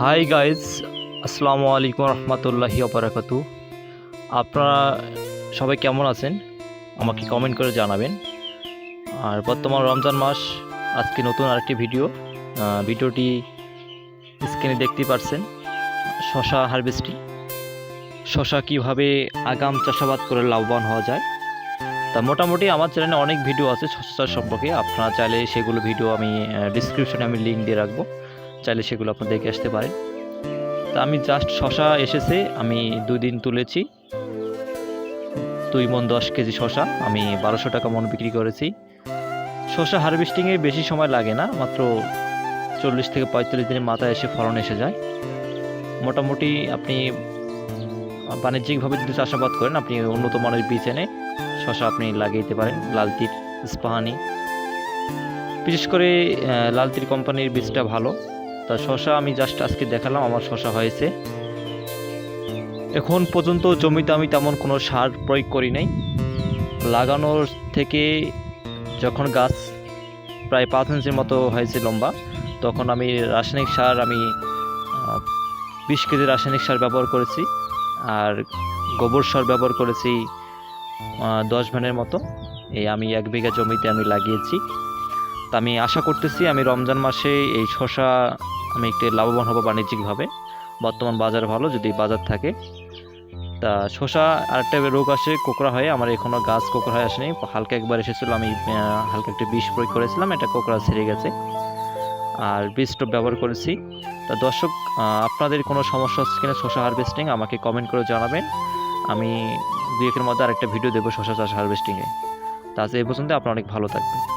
Hi guys আসসালামু আলাইকুম রহমতুল্লাহি অবরাকাতু আপনারা সবাই কেমন আছেন আমাকে কমেন্ট করে জানাবেন আর বর্তমান রমজান মাস আজকে নতুন আরেকটি ভিডিও ভিডিওটি স্ক্রিনে দেখতে পারছেন শশা হারভেস্টিং শশা কীভাবে আগাম চাষাবাদ করে লাভবান হওয়া যায় তা মোটামুটি আমার চ্যানেলে অনেক ভিডিও আছে শশা সম্পর্কে আপনারা চাইলে সেগুলো ভিডিও আমি ডিসক্রিপশনে আমি লিঙ্ক দিয়ে রাখব। চাইলে সেগুলো আপনার দেখে আসতে পারেন। তা আমি জাস্ট শশা এসেছে, আমি দুই দিন তুলেছি। দুই মন দশ কেজি শশা, আমি বারোশো টাকা মন বিক্রি করেছি। শশা হারভেস্টিংয়ে বেশি সময় লাগে না, মাত্র চল্লিশ থেকে পঁয়তাল্লিশ দিনের মাথায় এসে ফলন এসে যায়। মোটামুটি আপনি বাণিজ্যিকভাবে যদি চাষাবাদ করেন, আপনি উন্নত মানের বীজ এনে শশা আপনি লাগিয়ে পারেন, লালতির ইস্পাহানি বিশেষ করে লালতির কোম্পানির বীজটা ভালো। তা শশা আমি জাস্ট আজকে দেখালাম, আমার শশা হয়েছে। এখন পর্যন্ত জমিতে আমি তেমন কোনো সার প্রয়োগ করি নাই। লাগানোর থেকে যখন গাছ প্রায় পাঁচ ইঞ্চির মতো হয়েছে লম্বা, তখন আমি রাসায়নিক সার আমি বিশ কেজি রাসায়নিক সার ব্যবহার করেছি, আর গোবর সার ব্যবহার করেছি দশ ভ্যানের মতো। এই আমি এক বিঘা জমিতে আমি লাগিয়েছি। তা আমি আশা করতেছি আমি রমজান মাসে এই শশা আমি একটু লাভবান হব বাণিজ্যিকভাবে। বর্তমান বাজার ভালো, যদি বাজার থাকে। তা শশা আরেকটা রোগ আসে, কোকড়া হয়ে। আমার এখনও গাছ কোকড়া হয়ে আসেনি। হালকা একবার এসেছিল, আমি হালকা একটা বিষ প্রয়োগ করেছিলাম, এটা কোকড়া ছেড়ে গেছে। আর বীজ ব্যবহার করেছি। তা দর্শক আপনাদের কোনো সমস্যা হচ্ছে কিনা শশা হারভেস্টিং, আমাকে কমেন্ট করে জানাবেন। আমি দুই একের মধ্যে আরেকটা ভিডিও দেবো শশা চাষ হারভেস্টিংয়ে। তা আজ এই পর্যন্ত আপনার অনেক ভালো থাকবেন।